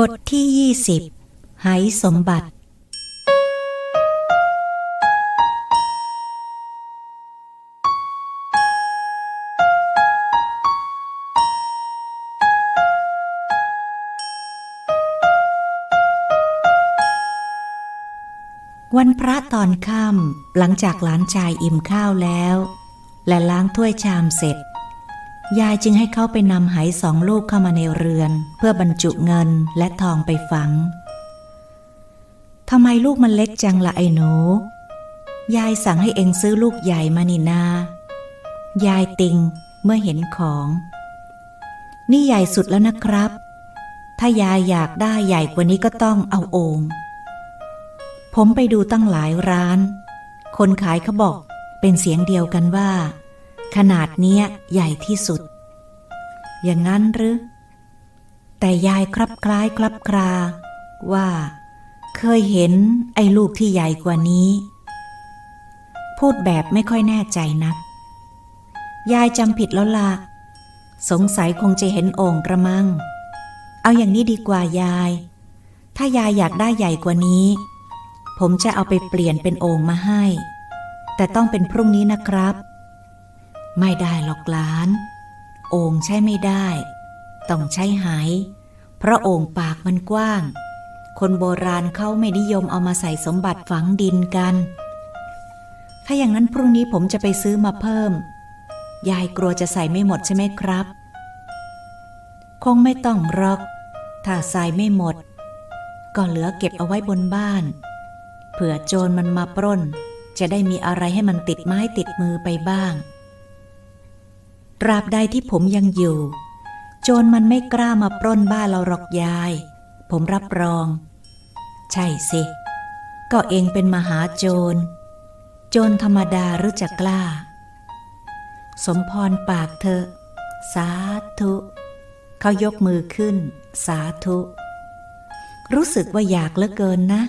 บทที่ยี่สิบไหสมบัติ วันพระตอนค่ำหลังจากหลานชายอิ่มข้าวแล้ว และล้างถ้วยชามเสร็จ ยายจึงให้เขาไปนำไหสองลูกเข้ามาในเรือน เพื่อบรรจุเงินและทองไปฝังทำไมลูกมันเล็กจังละไอ้หนู ยายสั่งให้เองซื้อลูกใหญ่มานี่นา ยายติงเมื่อเห็นของ นี่ใหญ่สุดแล้วนะครับ ถ้ายายอยากได้ใหญ่กว่านี้ก็ต้องเอาโองผมไปดูตั้งหลายร้าน คนขายเขาบอกเป็นเสียงเดียวกันว่า ขนาดเนี้ยใหญ่ที่สุด อย่างนั้นหรือ แต่ยายครับคล้ายครับครา ว่า เคยเห็นไอ้ลูกที่ใหญ่กว่านี้ พูดแบบไม่ค่อยแน่ใจนัก ยายจำผิดแล้วละสงสัยคงจะเห็นโอ่งกระมัง เอาอย่างนี้ดีกว่ายาย ถ้ายายอยากได้ใหญ่กว่านี้ ผมจะเอาไปเปลี่ยนเป็นโอ่งมาให้ แต่ต้องเป็นพรุ่งนี้นะครับ ไม่ได้หรอกหลาน โอ่งใช้ไม่ได้ ต้องใช้ไหเพราะโอ่งปากมันกว้าง คนโบราณเขาไม่นิยมเอามาใส่สมบัติฝังดินกัน ถ้าอย่างนั้นพรุ่งนี้ผมจะไปซื้อมาเพิ่ม ยายกลัวจะใส่ไม่หมดใช่ไหมครับ คงไม่ต้องรอก ถ้าใส่ไม่หมด ก็เหลือเก็บเอาไว้บนบ้าน เผื่อโจรมันมาปล้น จะได้มีอะไรให้มันติดไม้ติดมือไปบ้าง ตราบใดที่ผมยังอยู่ โจรมันไม่กล้ามาปล้นบ้านเราหรอกยาย ผมรับรอง ใช่สิ ก็เองเป็นมหาโจร โจรธรรมดาหรือจะกล้า สมพรปากเธอ สาธุ เขายกมือขึ้น สาธุ รู้สึกว่าอยากเหลือเกินนะ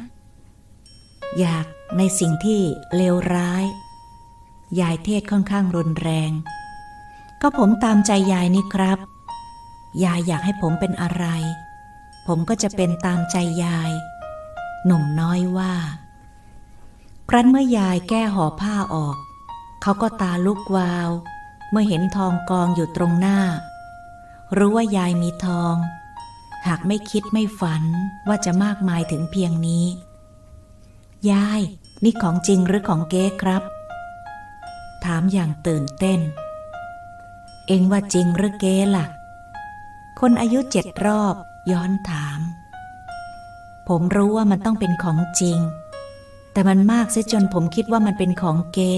อยากในสิ่งที่เลวร้าย ยายเทศค่อนข้างรุนแรง ก็ผมตามใจยายนี่ครับ ยายอยากให้ผมเป็นอะไร ผมก็จะเป็นตามใจยาย หนุ่มน้อยว่า ครั้นเมื่อยายแก้ห่อผ้าออก เขาก็ตาลุกวาว เมื่อเห็นทองกองอยู่ตรงหน้า รู้ว่ายายมีทอง หากไม่คิดไม่ฝันว่าจะมากมายถึงเพียงนี้ ยาย นี่ของจริงหรือของเก๊ครับ ถามอย่างตื่นเต้น เองว่าจริงหรือเก๊ล่ะ คนอายุเจ็ดรอบย้อนถาม ผมรู้ว่ามันต้องเป็นของจริง แต่มันมากเสียจนผมคิดว่ามันเป็นของเก๊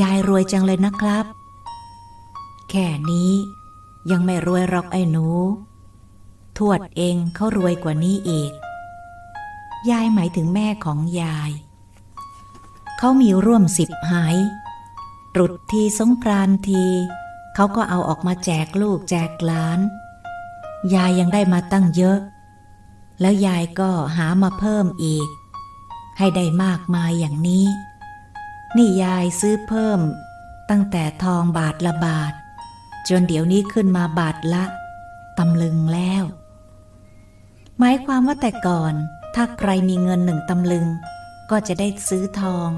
ยายรวยจังเลยนะครับ แค่นี้ยังไม่รวยหรอกไอ้หนู ทวดเองเขารวยกว่านี้อีก ยายหมายถึงแม่ของยาย เขามีร่วมสิบหายตรุษทีสงกรานที เขาก็เอาออกมาแจกลูกแจกหลาน ยายยังได้มาตั้งเยอะ แล้วยายก็หามาเพิ่มอีก ให้ได้มากมายอย่างนี้ นี่ยายซื้อเพิ่ม ตั้งแต่ทองบาทละบาท จนเดี๋ยวนี้ขึ้นมาบาทละตำลึงแล้ว หมายความว่าแต่ก่อน ถ้าใครมีเงินหนึ่งตำลึง ก็จะได้ซื้อทอง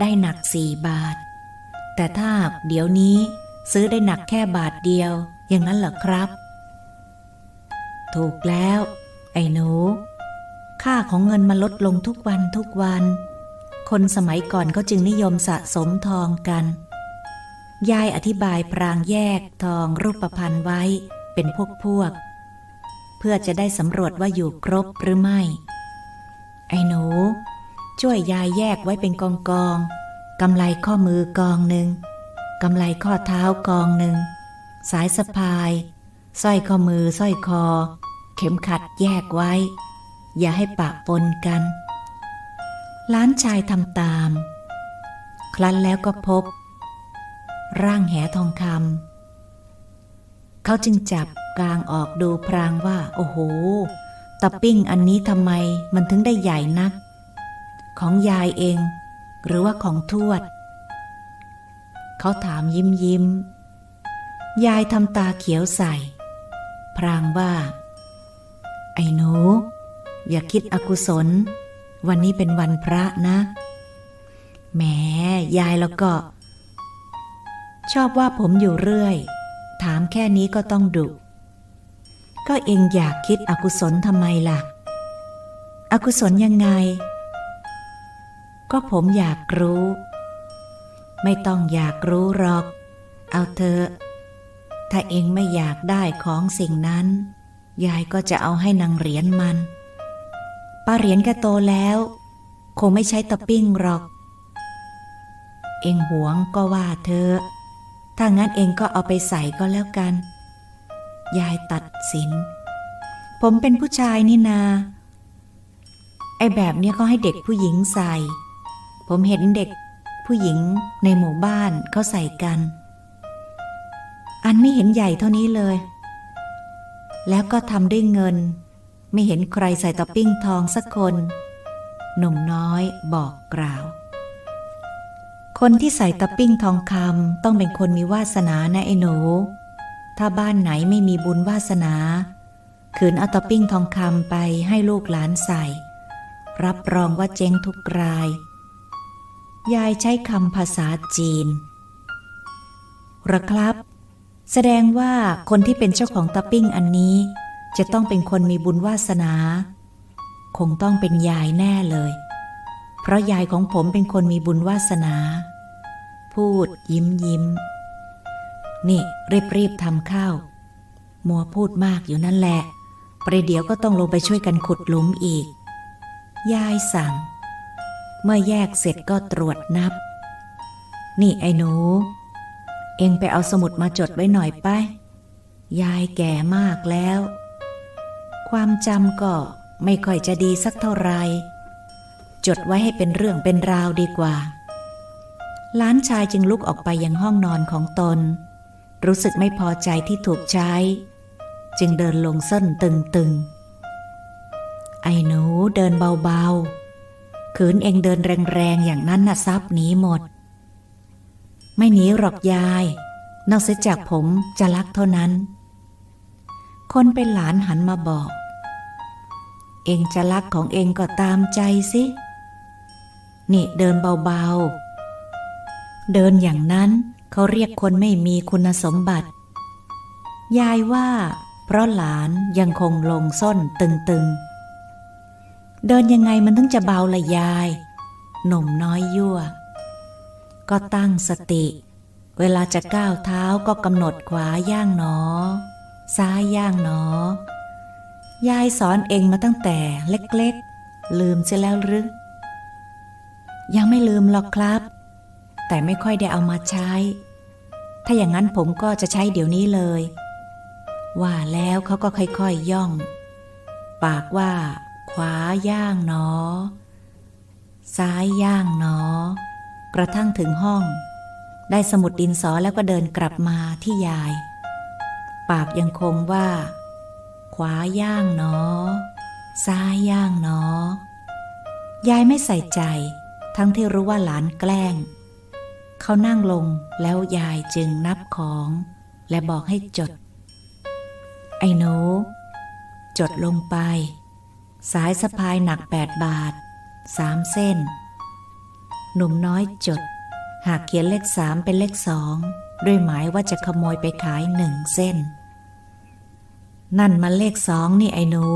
ได้หนักสี่บาท แต่ถ้าเดี๋ยวนี้ ซื้อได้หนักแค่บาทเดียว อย่างนั้นเหรอครับ ถูกแล้ว ไอ้หนู ค่าของเงินมันลดลงทุกวันทุกวัน คนสมัยก่อนก็จึงนิยมสะสมทองกัน ยายอธิบายพรางแยกทองรูปพันธ์ไว้เป็นพวกพวก เพื่อจะได้สำรวจว่าอยู่ครบหรือไม่ ไอ้หนู ช่วยยายแยกไว้เป็นกองกองๆกำไรข้อมือกองหนึ่ง กำไรข้อเท้ากองหนึ่ง สายสะพายสร้อยข้อมือสร้อยคอ เข็มขัดแยกไว้ อย่าให้ปะปนกันล้านชายทำตาม ครั้นแล้วก็พบ ร่างแหทองคำเขาจึงจับกลางออกดูพรางว่า โอ้โหตะปิ้งอันนี้ทำไมมันถึงได้ใหญ่นัก ของยายเอง หรือว่าของทวด เขาถามยิ้มยิ้ม ยายทำตาเขียวใส่ พรางว่า ไอ้หนู อย่าคิดอกุศล วันนี้เป็นวันพระนะ แหม ยายแล้วก็ ชอบว่าผมอยู่เรื่อย ถามแค่นี้ก็ต้องดุ ก็เองอยากคิดอกุศลทำไมล่ะ อกุศลยังไง ก็ผมอยากรู้ ไม่ต้องอยากรู้หรอก เอาเถอะ ถ้าเองไม่อยากได้ของสิ่งนั้น ยายก็จะเอาให้นางเหรียญมัน ป้าเหรียญก็โตแล้ว คงไม่ใช้ตะปิ้งหรอก เองหวงก็ว่าเธอ ถ้างั้นเองก็เอาไปใส่ก็แล้วกัน ยายตัดสิน ผมเป็นผู้ชายนี่นา ไอแบบเนี้ยเขาให้เด็กผู้หญิงใส่ ผมเห็นเด็ก ผู้หญิงในหมู่บ้านเขาใส่กัน อันไม่เห็นใหญ่เท่านี้เลย แล้วก็ทำด้วยเงิน ไม่เห็นใครใส่ตะปิ้งทองสักคน หนุ่มน้อยบอกกล่าว คนที่ใส่ตะปิ้งทองคำต้องเป็นคนมีวาสนานะไอ้หนู ถ้าบ้านไหนไม่มีบุญวาสนาขืนเอาตะปิ้งทองคำไปให้ลูกหลานใส่ รับรองว่าเจ๊งทุกราย ยายใช้คำภาษาจีนรอครับ แสดงว่าคนที่เป็นเจ้าของตะปิ้งอันนี้ จะต้องเป็นคนมีบุญวาสนา คงต้องเป็นยายแน่เลย เพราะยายของผมเป็นคนมีบุญวาสนา พูดยิ้มยิ้ม นี่รีบรีบทำข้าว มัวพูดมากอยู่นั่นแหละ ประเดี๋ยวก็ต้องลงไปช่วยกันขุดหลุมอีก ยายสั่ง เมื่อแยกเสร็จก็ตรวจนับ นี่ไอ้หนู เองไปเอาสมุดมาจดไว้หน่อยไป ยายแก่มากแล้ว ความจำก็ไม่ค่อยจะดีสักเท่าไหรจดไว้ให้เป็นเรื่องเป็นราวดีกว่า ล้านชายจึงลุกออกไปยังห้องนอนของตน รู้สึกไม่พอใจที่ถูกใช้ จึงเดินลงส้นตึงๆ ไอ้หนูเดินเบาๆ ขืนเองเดินแรงๆอย่างนั้นน่ะทรัพย์หนีหมด ไม่หนีหรอกยาย นอกเสียจากผมจะรักเท่านั้น คนเป็นหลานหันมาบอก เองจะรักของเองก็ตามใจสิ นี่เดินเบาๆ เดินอย่างนั้นเขาเรียกคนไม่มีคุณสมบัติ ยายว่า เพราะหลานยังคงลงส้นตึงๆ เดินยังไงมันถึงจะเบาละยาย หนุ่มน้อยยั่ว ก็ตั้งสติ เวลาจะก้าวเท้าก็กำหนดขวาย่างหนอ ซ้ายย่างหนอ ยายสอนเองมาตั้งแต่เล็กๆ ลืมเสียแล้วหรือยังไม่ลืมหรอกครับ แต่ไม่ค่อยได้เอามาใช้ ถ้าอย่างนั้นผมก็จะใช้เดี๋ยวนี้เลย ว่าแล้วเขาก็ค่อยๆย่อง ปากว่า ขวาย่างหนอ ซ้ายย่างหนอ กระทั่งถึงห้อง ได้สมุดดินสอแล้วก็เดินกลับมาที่ยาย ปากยังคงว่า ขวาย่างหนอ ซ้ายย่างหนอ ยายไม่ใส่ใจ ทั้งที่รู้ว่าหลานแกล้ง เขานั่งลงแล้วยายจึงนับของ และบอกให้จด ไอ้หนูจดลงไป สายสะพายหนักแปดบาทสามเส้น หนุ่มน้อยจด หากเขียนเลขสามเป็นเลขสองด้วยหมายว่าจะขโมยไปขายหนึ่งเส้น นั่นมันเลขสองนี่ไอ้หนู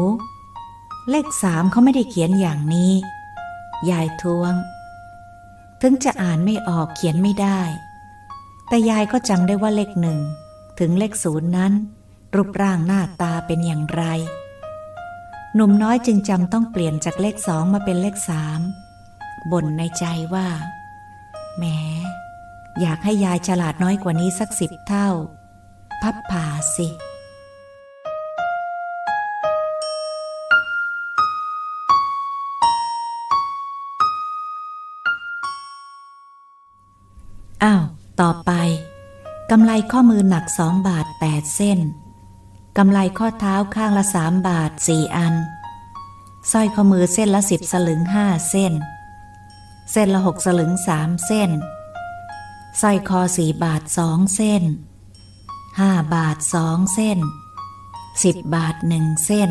เลขสามเขาไม่ได้เขียนอย่างนี้ ยายทวง ถึงจะอ่านไม่ออกเขียนไม่ได้ แต่ยายก็จำได้ว่าเลขหนึ่ง ถึงเลขศูนย์นั้น รูปร่างหน้าตาเป็นอย่างไร หนุ่มน้อยจึงจำต้องเปลี่ยนจากเลขสองมาเป็นเลขสามบ่นในใจว่าแหมอยากให้ยายฉลาดน้อยกว่านี้สักสิบเท่า พับผ่าสิ อ้าว ต่อไป กำไลข้อมือหนักสองบาทแปดเส้น กำไลข้อเท้าข้างละสามบาทสี่อัน สร้อยข้อมือเส้นละสิบสลึงห้าเส้น เส้นละหกสลึงสามเส้น สร้อยคอสี่บาทสองเส้นห้าบาทสองเส้นสิบบาทหนึ่งเส้น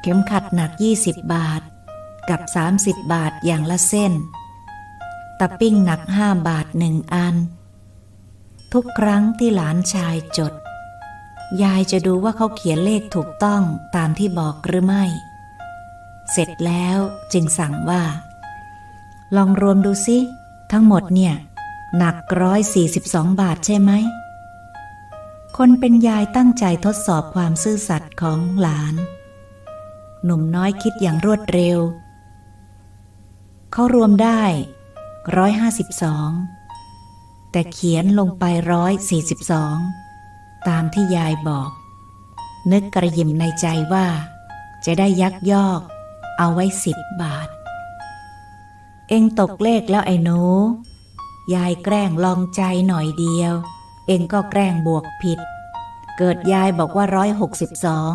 เข็มขัดหนัก20บบาท กับ30บบาทอย่างละเส้น ตะปิ้งหนัก5บาทหนึ่งอัน ทุกครั้งที่หลานชายจด ยายจะดูว่าเขาเขียนเลขถูกต้องตามที่บอกหรือไม่ เสร็จแล้วจึงสั่งว่า ลองรวมดูสิ ทั้งหมดเนี่ย หนักร้อยสี่สิบสองบาทใช่ไหม คนเป็นยายตั้งใจทดสอบความซื่อสัตย์ของหลาน หนุ่มน้อยคิดอย่างรวดเร็ว เขารวมได้ร้อยห้าสิบสองแต่เขียนลงไปร้อยสี่สิบสอง ตามที่ยายบอก นึกกระยิมในใจว่า จะได้ยักยอก เอาไว้สิบบาท เองตกเลขแล้วไอ้หนู ยายแกล้งลองใจหน่อยเดียว เองก็แกล้งบวกผิด เกิดยายบอกว่าร้อยหกสิบสอง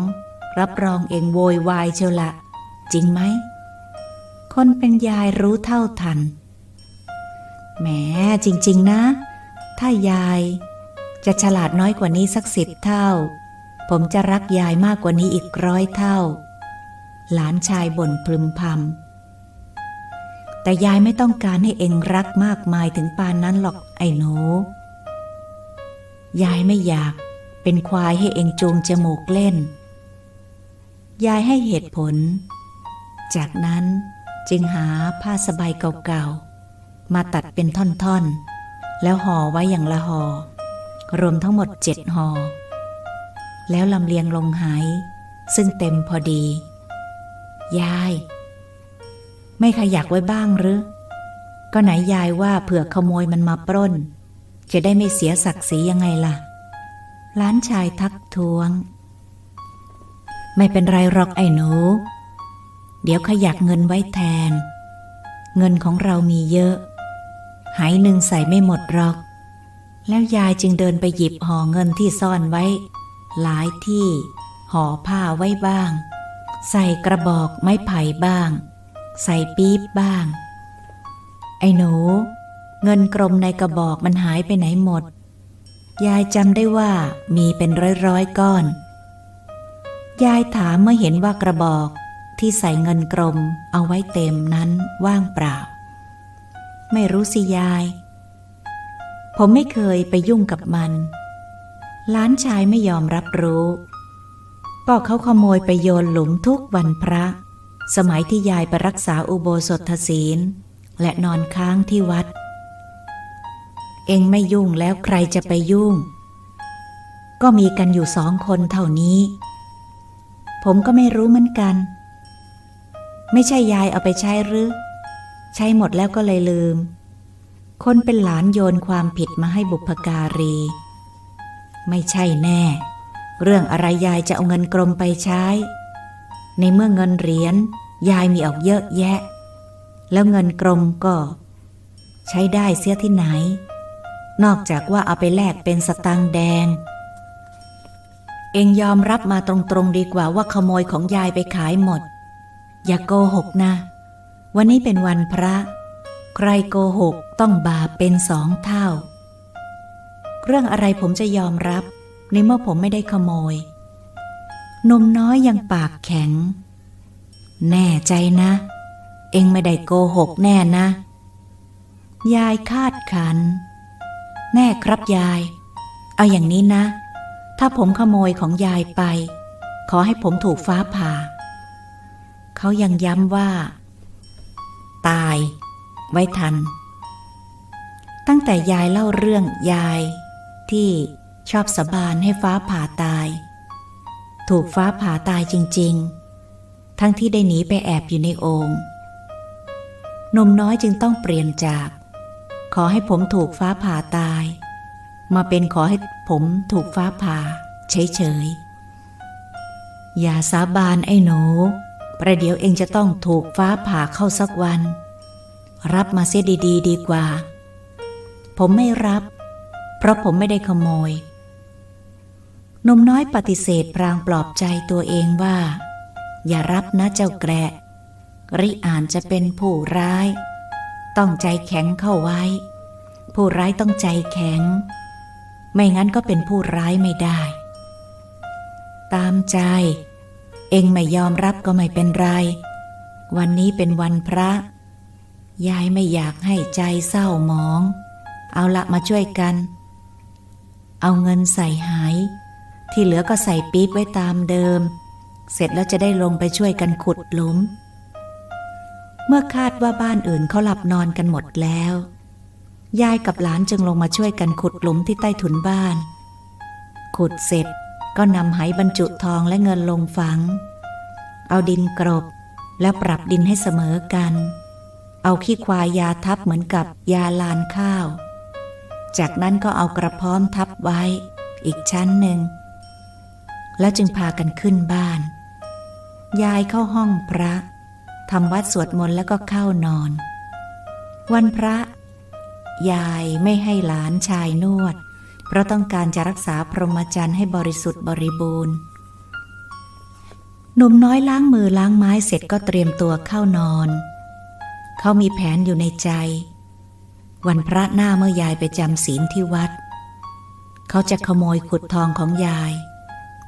รับรองเองโวยวายเชียวละ จริงไหม คนเป็นยายรู้เท่าทันแหมจริง ๆ นะ ถ้ายาย จะฉลาดน้อยกว่านี้สักสิบเท่า ผมจะรักยายมากกว่านี้อีกร้อยเท่า หลานชายบ่นพึมพำแต่ยายไม่ต้องการให้เองรักมากมายถึงปานนั้นหรอกไอ้หนูยายไม่อยากเป็นควายให้เองจูงจมูกเล่น ยายให้เหตุผล จากนั้นจึงหาผ้าสบายเก่าๆ มาตัดเป็นท่อนๆ แล้วห่อไว้อย่างละห่อ รวมทั้งหมดเจ็ดห่อแล้วลำเลียงลงหาย ซึ่งเต็มพอดี ยาย ไม่ขยักไว้บ้างหรือ ก็ไหนยายว่าเผื่อขโมยมันมาปล้น จะได้ไม่เสียศักดิ์ศรียังไงล่ะ ล้านชายทักท้วง ไม่เป็นไรหรอกไอ้หนู เดี๋ยวขยักเงินไว้แทน เงินของเรามีเยอะ หายหนึ่งใส่ไม่หมดหรอก แล้วยายจึงเดินไปหยิบห่อเงินที่ซ่อนไว้ หลายที่ ห่อผ้าไว้บ้าง ใส่กระบอกไม้ไผ่บ้าง ใส่ปี๊บบ้าง ไอ้หนู เงินกรมในกระบอกมันหายไปไหนหมด ยายจำได้ว่ามีเป็นร้อยร้อยก้อน ยายถามเมื่อเห็นว่ากระบอกที่ใส่เงินกรมเอาไว้เต็มนั้นว่างเปล่า ไม่รู้สิยาย ผมไม่เคยไปยุ่งกับมัน ล้านชายไม่ยอมรับรู้ ก็เขาขโมยไปโยนหลุมทุกวันพระ สมัยที่ยายไปรักษาอุโบสถศีล และนอนค้างที่วัด เองไม่ยุ่งแล้วใครจะไปยุ่ง ก็มีกันอยู่สองคนเท่านี้ ผมก็ไม่รู้เหมือนกัน ไม่ใช่ยายเอาไปใช้หรือ ใช้หมดแล้วก็เลยลืม คนเป็นหลานโยนความผิดมาให้บุพการี ไม่ใช่แน่ เรื่องอะไรยายจะเอาเงินกรมไปใช้ ในเมื่อเงินเหรียญยายมีออกเยอะแยะ แล้วเงินกรมก็ ใช้ได้เสียที่ไหน นอกจากว่าเอาไปแลกเป็นสตางค์แดง เองยอมรับมาตรงๆดีกว่าว่าขโมยของยายไปขายหมด อย่าโกหกนะ วันนี้เป็นวันพระ ใครโกหกต้องบาปเป็นสองเท่า เรื่องอะไรผมจะยอมรับ ในเมื่อผมไม่ได้ขโมยนมน้อยยังปากแข็ง แน่ใจนะ เองไม่ได้โกหกแน่นะ ยายคาดขัน แน่ครับยาย เอาอย่างนี้นะ ถ้าผมขโมยของยายไป ขอให้ผมถูกฟ้าผ่า เขายังย้ำว่า ตาย ไว้ทัน ตั้งแต่ยายเล่าเรื่องยายที่ชอบสาบานให้ฟ้าผ่าตาย ถูกฟ้าผ่าตายจริง ๆ ทั้งที่ได้หนีไปแอบอยู่ในโองค์นมน้อยจึงต้องเปลี่ยนจาก ขอให้ผมถูกฟ้าผ่าตาย มาเป็นขอให้ผมถูกฟ้าผ่า เฉยๆ อย่าสาบานไอ้หนู ประเดี๋ยวเองจะต้องถูกฟ้าผ่าเข้าสักวัน รับมาเสียดีๆดีกว่า ผมไม่รับ เพราะผมไม่ได้ขโมยหนุ่มน้อยปฏิเสธพรางปลอบใจตัวเองว่า อย่ารับนะเจ้าแกะริอ่านจะเป็นผู้ร้าย ต้องใจแข็งเข้าไว้ ผู้ร้ายต้องใจแข็ง ไม่งั้นก็เป็นผู้ร้ายไม่ได้ ตามใจ เองไม่ยอมรับก็ไม่เป็นไร วันนี้เป็นวันพระ ยายไม่อยากให้ใจเศร้าหมอง เอาละมาช่วยกัน เอาเงินใส่หาย ที่เหลือก็ใส่ปี๊บไว้ตามเดิม เสร็จแล้วจะได้ลงไปช่วยกันขุดหลุม เมื่อคาดว่าบ้านอื่นเขาหลับนอนกันหมดแล้ว ยายกับหลานจึงลงมาช่วยกันขุดหลุมที่ใต้ถุนบ้าน ขุดเสร็จก็นำไหบรรจุทองและเงินลงฝัง เอาดินกรบแล้วปรับดินให้เสมอกัน เอาขี้ควายยาทับเหมือนกับยาลานข้าว จากนั้นก็เอากระพร้อมทับไว้ อีกชั้นหนึ่ง แล้วจึงพากันขึ้นบ้าน ยายเข้าห้องพระทำวัดสวดมนต์แล้วก็เข้านอน วันพระ ยายไม่ให้หลานชายนวด เพราะต้องการจะรักษาพรหมจรรย์ให้บริสุทธิ์บริบูรณ์หนุ่มน้อยล้างมือล้างไม้เสร็จก็เตรียมตัวเข้านอน เขามีแผนอยู่ในใจ วันพระหน้าเมื่อยายไปจำศีลที่วัด เขาจะขโมยขุดทองของยาย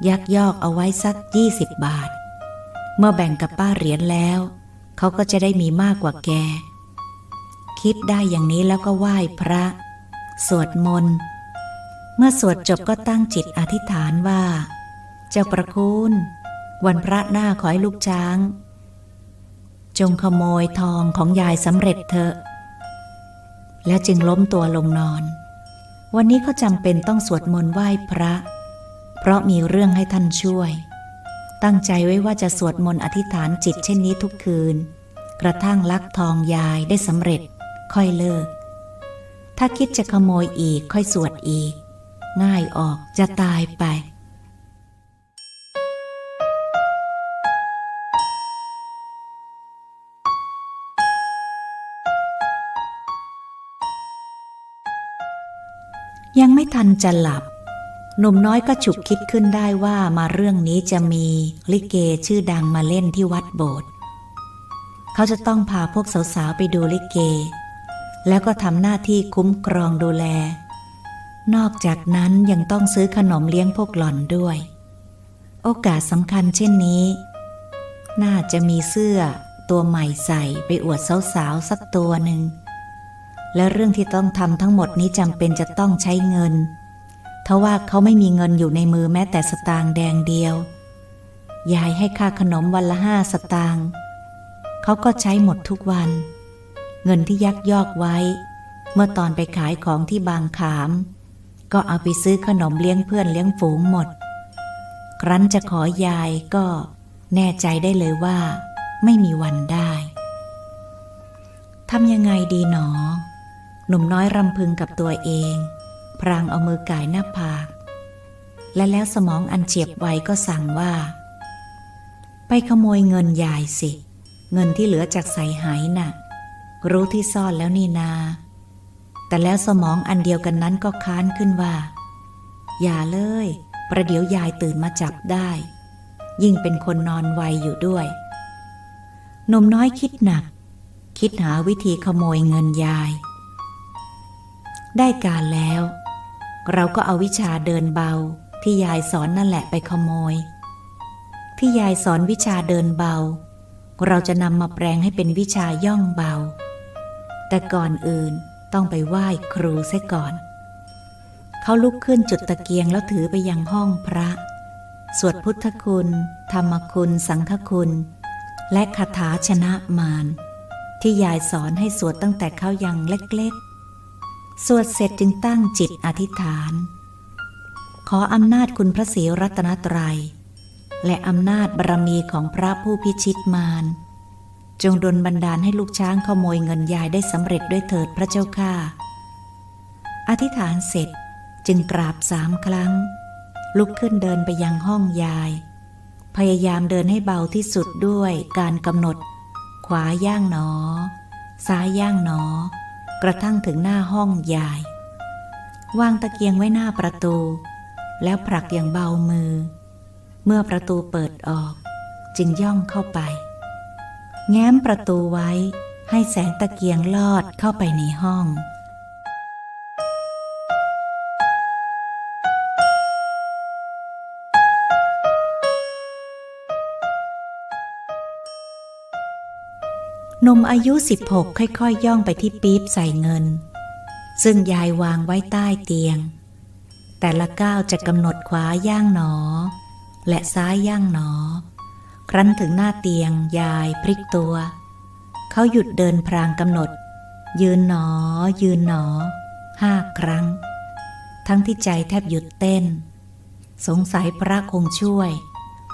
ยักยอกเอาไว้สักยี่สิบบาท เมื่อแบ่งกับป้าเหรียญแล้ว เขาก็จะได้มีมากกว่าแก คิดได้อย่างนี้แล้วก็ไหว้พระ สวดมนต์ เมื่อสวดจบก็ตั้งจิตอธิษฐานว่า เจ้าประคุณ วันพระหน้าขอให้ลูกช้าง จงขโมยทองของยายสำเร็จเถอะแล้วจึงล้มตัวลงนอน วันนี้เขาจำเป็นต้องสวดมนต์ไหว้พระ เพราะมีเรื่องให้ท่านช่วย ตั้งใจไว้ว่าจะสวดมนต์อธิษฐานจิตเช่นนี้ทุกคืน กระทั่งลักทองยายได้สำเร็จ ค่อยเลิก ถ้าคิดจะขโมยอีกค่อยสวดอีก ง่ายออกจะตายไป ยังไม่ทันจะหลับ หนุ่มน้อยก็ฉุกคิดขึ้นได้ว่ามาเรื่องนี้จะมีลิเกชื่อดังมาเล่นที่วัดโบสถ์เขาจะต้องพาพวกสาวๆไปดูลิเก แล้วก็ทำหน้าที่คุ้มครองดูแล นอกจากนั้นยังต้องซื้อขนมเลี้ยงพวกหล่อนด้วย โอกาสสำคัญเช่นนี้ น่าจะมีเสื้อตัวใหม่ใส่ไปอวดสาวๆสักตัวหนึ่ง และเรื่องที่ต้องทำทั้งหมดนี้จำเป็นจะต้องใช้เงิน ทว่าเขาไม่มีเงินอยู่ในมือแม้แต่สตางค์แดงเดียว ยายให้ค่าขนมวันละห้าสตางค์เขาก็ใช้หมดทุกวัน เงินที่ยักยอกไว้ เมื่อตอนไปขายของที่บางขาม ก็เอาไปซื้อขนมเลี้ยงเพื่อนเลี้ยงฝูงหมด ครั้นจะขอยายก็แน่ใจได้เลยว่า ไม่มีวันได้ทำยังไงดีหนอ หนุ่มน้อยรำพึงกับตัวเอง พรางเอามือก่ายหน้าผาก และแล้วสมองอันเฉียบไวก็สั่งว่า ไปขโมยเงินยายสิ เงินที่เหลือจากใส่หายน่ะ รู้ที่ซ่อนแล้วนี่นา แต่แล้วสมองอันเดียวกันนั้นก็ค้านขึ้นว่า อย่าเลย ประเดี๋ยวยายตื่นมาจับได้ ยิ่งเป็นคนนอนไวอยู่ด้วยหนุ่มน้อยคิดหนัก คิดหาวิธีขโมยเงินยาย ได้การแล้ว เราก็เอาวิชาเดินเบาที่ยายสอนนั่นแหละไปขโมย ที่ยายสอนวิชาเดินเบา เราจะนำมาแปลงให้เป็นวิชาย่องเบา แต่ก่อนอื่นต้องไปไหว้ครูเสียก่อน เขาลุกขึ้นจุดตะเกียงแล้วถือไปยังห้องพระ สวดพุทธคุณ ธรรมคุณ สังฆคุณ และคาถาชนะมารที่ยายสอนให้สวดตั้งแต่เขายังเล็กๆ สวดเสร็จจึงตั้งจิตอธิษฐาน ขออำนาจคุณพระศรีรัตนตรัย และอำนาจบารมีของพระผู้พิชิตมาร จงดลบันดาลให้ลูกช้างขโมยเงินยายได้สำเร็จด้วยเถิดพระเจ้าข้าอธิษฐานเสร็จจึงกราบสามครั้ง ลุกขึ้นเดินไปยังห้องยาย พยายามเดินให้เบาที่สุดด้วยการกำหนด ขวาย่างหนอ ซ้ายย่างหนอ กระทั่งถึงหน้าห้องยาย วางตะเกียงไว้หน้าประตู แล้วผลักอย่างเบามือ เมื่อประตูเปิดออก จึงย่องเข้าไป แง้มประตูไว้ให้แสงตะเกียงลอดเข้าไปในห้อง หนุ่มอายุ 16 ค่อยๆย่องไปที่ปี๊บใส่เงิน ซึ่งยายวางไว้ใต้เตียง แต่ละก้าวจะกำหนดขวาย่างหนอ และซ้ายย่างหนอ ครั้นถึงหน้าเตียงยายพลิกตัว เขาหยุดเดินพรางกำหนด ยืนหนอ ยืนหนอห้าครั้ง ทั้งที่ใจแทบหยุดเต้น สงสัยพระคงช่วย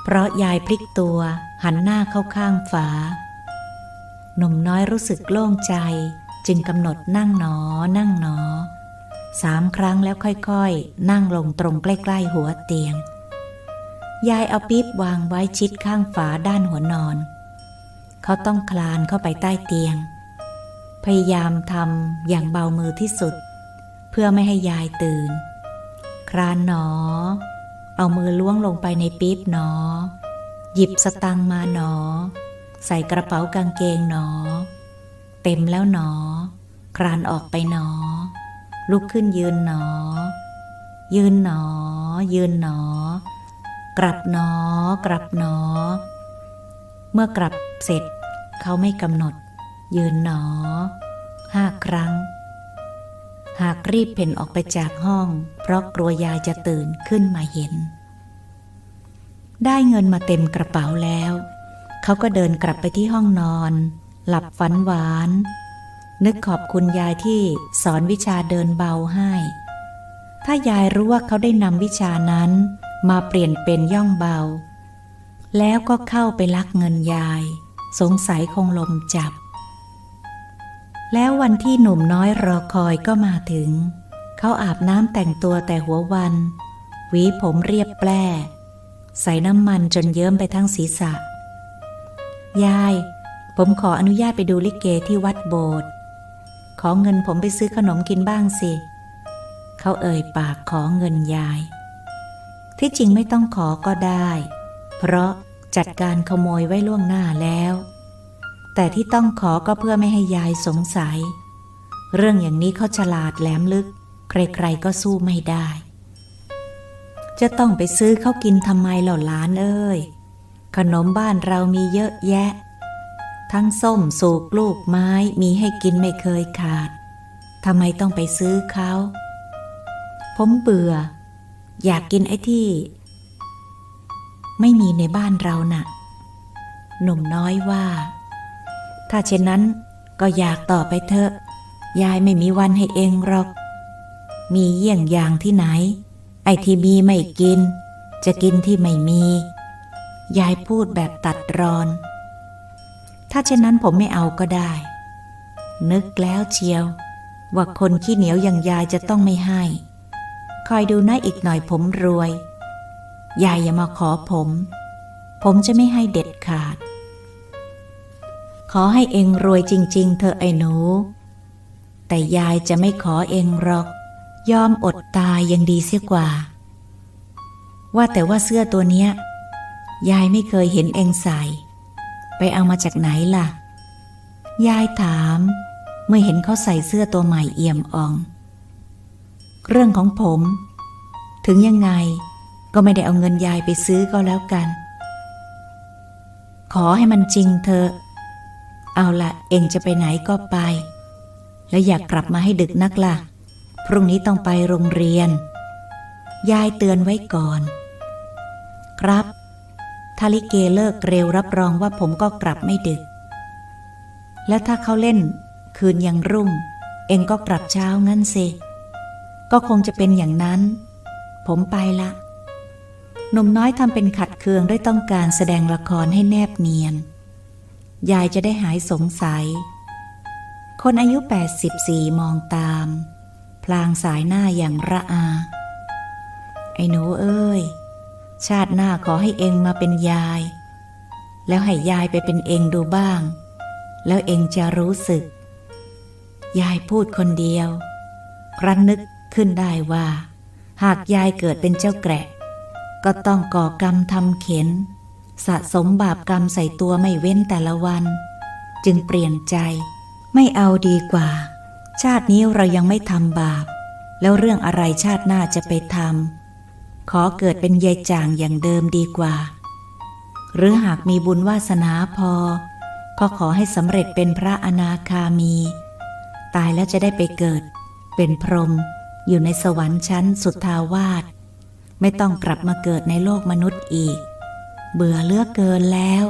เพราะยายพลิกตัวหันหน้าเข้าข้างฝา หนุ่มน้อยรู้สึกโล่งใจ จึงกำหนดนั่งหนอ นั่งหนอสามครั้งแล้วค่อยๆ นั่งลงตรงใกล้ๆหัวเตียง ยายเอาปี๊บวางไว้ชิดข้างฝาด้านหัวนอน เขาต้องคลานเข้าไปใต้เตียง พยายามทำอย่างเบามือที่สุด เพื่อไม่ให้ยายตื่น คลานหนอ เอามือล้วงลงไปในปี๊บหนอ หยิบสตังค์มาหนอ ใส่กระเป๋ากางเกงหนอ เต็มแล้วหนอคลานออกไปหนอ ลุกขึ้นยืนหนอ ยืนหนอ ยืนหนอ กลับหนอ กลับหนอ เมื่อกลับเสร็จ เขาไม่กำหนด ยืนหนอห้าครั้ง หากรีบเพ่นออกไปจากห้อง เพราะกลัวยายจะตื่นขึ้นมาเห็น ได้เงินมาเต็มกระเป๋าแล้ว เขาก็เดินกลับไปที่ห้องนอน หลับฝันหวาน นึกขอบคุณยายที่สอนวิชาเดินเบาให้ ถ้ายายรู้ว่าเขาได้นำวิชานั้น มาเปลี่ยนเป็นย่องเบา แล้วก็เข้าไปลักเงินยาย สงสัยคงลมจับ แล้ววันที่หนุ่มน้อยรอคอยก็มาถึง เขาอาบน้ำแต่งตัวแต่หัววัน หวีผมเรียบแปร่ใส่น้ำมันจนเยิ้มไปทั้งศีรษะ ยาย ผมขออนุญาตไปดูลิเกที่วัดโบสถ์ขอเงินผมไปซื้อขนมกินบ้างสิ เขาเอ่ยปากขอเงินยาย ที่จริงไม่ต้องขอก็ได้ เพราะจัดการขโมยไว้ล่วงหน้าแล้ว แต่ที่ต้องขอก็เพื่อไม่ให้ยายสงสัย เรื่องอย่างนี้เขาฉลาดแหลมลึก ใครๆก็สู้ไม่ได้ จะต้องไปซื้อเขากินทำไมเหล่าหลานเอ้ย ขนมบ้านเรามีเยอะแยะ ทั้งส้มสูกลูกไม้มีให้กินไม่เคยขาดทำไมต้องไปซื้อเขา ผมเบื่อ อยากกินไอ้ที่ ไม่มีในบ้านเราน่ะ หนุ่มน้อยว่า ถ้าเช่นนั้นก็อยากต่อไปเถอะ ยายไม่มีวันให้เองหรอก มีเยี่ยงอย่างที่ไหน ไอ้ที่มีไม่กิน จะกินที่ไม่มี ยายพูดแบบตัดรอน ถ้าเช่นนั้นผมไม่เอาก็ได้ นึกแล้วเชียว ว่าคนขี้เหนียวอย่างยายจะต้องไม่ให้ คอยดูนะอีกหน่อยผมรวย ยายอย่ามาขอผม ผมจะไม่ให้เด็ดขาด ขอให้เองรวยจริง ๆ เธอไอ้หนู แต่ยายจะไม่ขอเองหรอก ยอมอดตายยังดีเสียกว่า ว่าแต่ว่าเสื้อตัวเนี้ย ยายไม่เคยเห็นเองใส่ ไปเอามาจากไหนล่ะ ยายถาม เมื่อเห็นเขาใส่เสื้อตัวใหม่เอี่ยมอ่อง เรื่องของผม ถึงยังไงก็ไม่ได้เอาเงินยายไปซื้อก็แล้วกัน ขอให้มันจริงเถอะ เอาละเองจะไปไหนก็ไป แล้วอยากกลับมาให้ดึกนักล่ะ พรุ่งนี้ต้องไปโรงเรียน ยายเตือนไว้ก่อน ครับ ถ้าลิเกเลิกเร็วรับรองว่าผมก็กลับไม่ดึก แล้วถ้าเขาเล่น คืนยังรุ่ง เองก็กลับเช้างั้นสิก็คงจะเป็นอย่างนั้น ผมไปละหนุ่มน้อยทำเป็นขัดเคืองด้วยต้องการแสดงละครให้แนบเนียน ยายจะได้หายสงสัย คนอายุ 84 มองตาม พลางสายหน้าอย่างระอา ไอ้หนูเอ้ย ชาติหน้าขอให้เองมาเป็นยาย แล้วให้ยายไปเป็นเองดูบ้าง แล้วเองจะรู้สึก ยายพูดคนเดียว ครั้นนึกขึ้นได้ว่า หากยายเกิดเป็นเจ้าแกะ ก็ต้องก่อกรรมทำเข็น สะสมบาปกรรมใส่ตัวไม่เว้นแต่ละวัน จึงเปลี่ยนใจไม่เอาดีกว่า ชาตินี้เรายังไม่ทำบาป แล้วเรื่องอะไรชาติหน้าจะไปทำ ขอเกิดเป็นยายจางอย่างเดิมดีกว่า หรือหากมีบุญวาสนาพอ ก็ขอให้สำเร็จเป็นพระอนาคามี ตายแล้วจะได้ไปเกิด เป็นพรหมอยู่ในสวรรค์ชั้นสุทาวาสไม่ต้องกลับมาเกิดในโลกมนุษย์อีก เบื่อเลือกเกินแล้ว